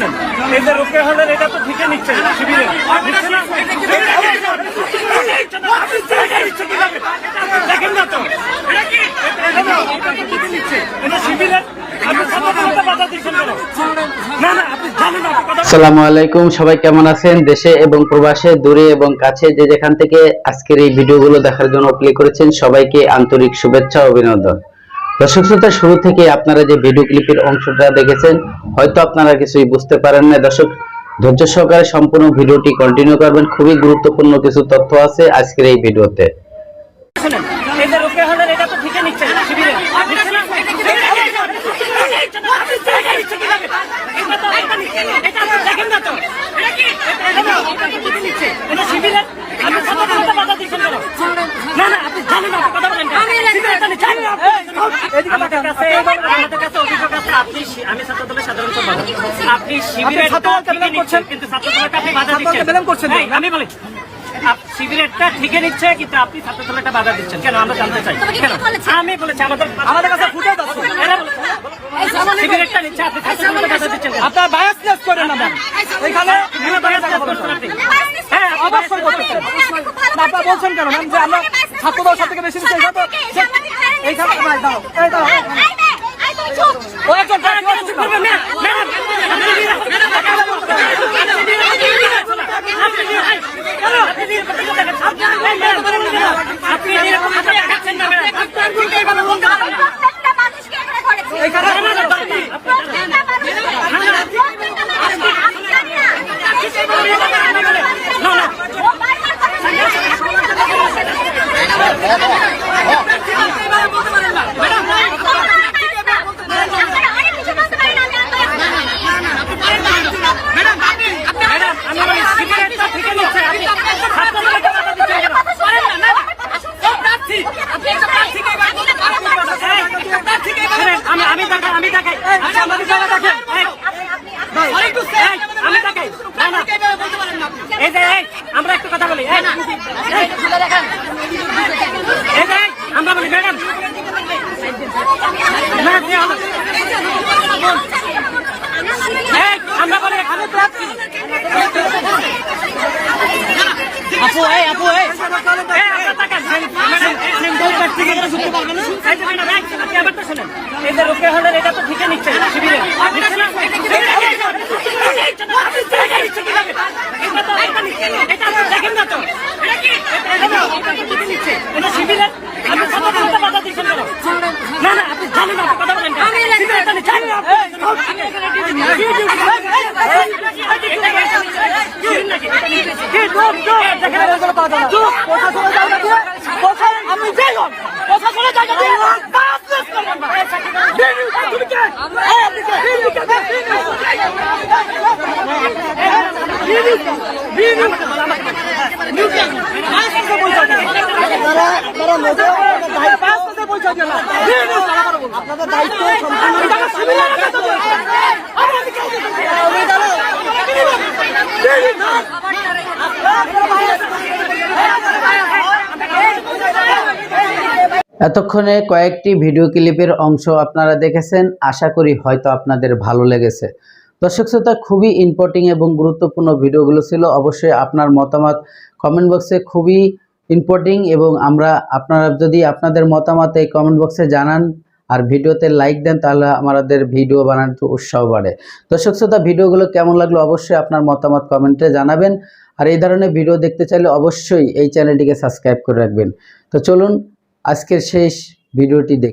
শোনেন যে রোকে এটা তো ঠিকই নিচ্ছে, শিবিরে। আসসালামু আলাইকুম, সবাই কেমন আছেন? দেশে এবং প্রবাসে, দূরে এবং কাছে যে যেখান থেকে আজকের এই ভিডিওগুলো দেখার জন্য প্লে করেছেন, সবাইকে আন্তরিক শুভেচ্ছা, অভিনন্দন। দর্শক শ্রোতা, শুরু থেকে আপনারা যে ভিডিও ক্লিপের অংশটা দেখেছেন, হয়তো আপনারা কিছুই বুঝতে পারেন না দর্শক, ধৈর্য সহকারে সম্পূর্ণ ভিডিওটি কন্টিনিউ করবেন খুবই গুরুত্বপূর্ণ কিছু তথ্য আছে আজকের এই ভিডিওতে? না না আপনি জানেন না কথা বলেন কেন? শিবিরে এটা নিচ্ছে। আমাদের কাছে আমাদের কাছে অভিযোগ আছে আপনি শি- আমি ছাত্র সাধারণ সম্পাদক। আপনি শিবিরের ঠিকই নিচ্ছেন কিন্তু আপনি বাধা দিচ্ছেন। এই, আমি বলি শিবিরেরটা ঠিকই নিচ্ছে কিন্তু আপনি ছাত্র দলটা বাধা দিচ্ছেন। কেন? আমরা জানতে চাই। কেন? আমি বলেছি আমাদের আমাদের কাছে ফুটে এরা শিবিরেরটা নিচ্ছে আপনি ছাত্র বাধা দিচ্ছেন করেন না এখানে করছেন আপনি। হ্যাঁ আপনি অবশ্যই করতেছেন আপনারা বলছেন। কেন ম্যাম যে আমরা ছাত্রদল সব থেকে বেশি দিচ্ছি এইখানে তো দাও এই এই দাঁড়াও ও একজন চুপ করবেন না। আপনি এরকম আপনি দেখাচ্ছেন না ম্যাডাম। ম্যাডাম আমি বলি সিগারেটটা থেকে নিচ্ছে আপনি ছাত্র দলকে বাধা দিচ্ছেন কেন? শুনেন, আমি আমি দেখাই আমি দেখাই আচ্ছা আমাদের জায়গা দেখেন এই, এই, আমি দেখাই না না এই যে এই, আমরা একটু কথা বলি এই, এই, এই যে এই, আমরা বলি ম্যাডাম না যে আমরা- এই, আমরা বলি আমি তো আছি। আপু এই আপু এই এই, আপনার তাকান। ম্যাডাম, এই সেন্টার ব্যাগ থেকে এটা ঢুকতে পারবে না? এই যে ম্যাডাম, এই, আপনি আবারটা শোনেন। এই যে রোকে হলের এটা তো ঠিকই নিচ্ছে শিবিরে নিচ্ছে না? এটা তো- এটা আপনি দেখেন না তো এটা কি? এটা না, এটা তো ঠিকই নিচ্ছে। এটা শিবিরে আপনি ছাত্রদেরকে বাধা দিচ্ছেন কেন? না না আপনি জানেন না কথা বলেন কেন? শিবিরে এটা নিচ্ছে। কি, চুপ, চুপ, দেখেন না, চুপ। প্রশাসনের জায়গা দিয়ে প্রশাসন আপনি যেই হন প্রশাসনের জায়গা দিয়ে বায়াসনেস করবেন না তুমি কে? এই, আপনি কে? দিয়ে বায়াসনেসে পয়সা দিয়ে আপনাদের দায়িত্ব এতক্ষণে কয়েকটি ভিডিও ক্লিপের অংশ আপনারা দেখেছেন। আশা করি হয়তো আপনাদের ভালো লেগেছে। দর্শক শ্রোতা, খুবই ইম্পর্টিং এবং গুরুত্বপূর্ণ ভিডিওগুলো ছিল। অবশ্যই আপনার মতামত কমেন্ট বক্সে খুবই ইম্পর্টিং এবং আমরা আপনারা যদি আপনাদের মতামত এই কমেন্ট বক্সে জানান আর ভিডিওতে লাইক দেন, তাহলে আমাদের ভিডিও বানানোর উৎসাহ বাড়ে। দর্শক শ্রোতা, ভিডিওগুলো কেমন লাগল অবশ্যই আপনার মতামত কমেন্টে জানাবেন। আর এই ধরনের ভিডিও দেখতে চাইলে অবশ্যই এই চ্যানেলটিকে সাবস্ক্রাইব করে রাখবেন। তো চলুন, আজকের শেষ ভিডিওটি দেখ।